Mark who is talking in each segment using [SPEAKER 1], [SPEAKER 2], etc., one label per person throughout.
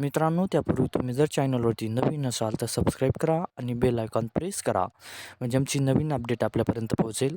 [SPEAKER 1] मित्रांनो त्यापूर्वी तुम्ही जर चॅनलवरती नवीन असाल तर सबस्क्राईब करा आणि बेल आयकॉन प्रेस करा. म्हणजे आमची नवीन अपडेट आपल्यापर्यंत पोहोचेल.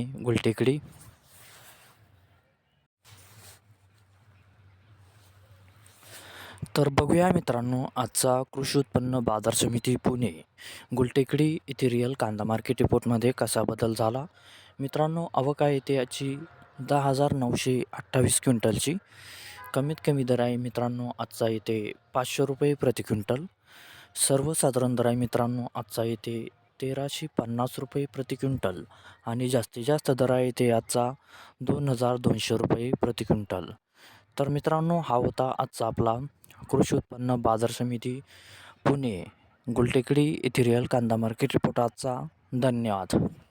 [SPEAKER 1] गुलटेकडी तर बघूया मित्रांनो आजचा कृषी उत्पन्न बाजार समिती पुणे. गुलटेकडी येथे रिअल कांदा मार्केट रिपोर्टमध्ये कसा बदल झाला? मित्रांनो अवका आहे याची दहा हजार नऊशे अठ्ठावीस क्विंटलची. कमीत कमी दर आहे मित्रांनो आजचा येते पाचशे रुपये प्रति क्विंटल. सर्वसाधारण दर आहे मित्रांनो आजचा येते तेराशे पन्नास रुपये प्रति क्विंटल आणि जास्तीत जास्त दर आहे ते आजचा दोन हजार दोनशे रुपये प्रति क्विंटल. तर मित्रांनो हा होता आजचा आपला कृषी उत्पन्न बाजार समिती पुणे गुलटेकडी इथिरियल कांदा मार्केट रिपोर्ट आजचा. धन्यवाद.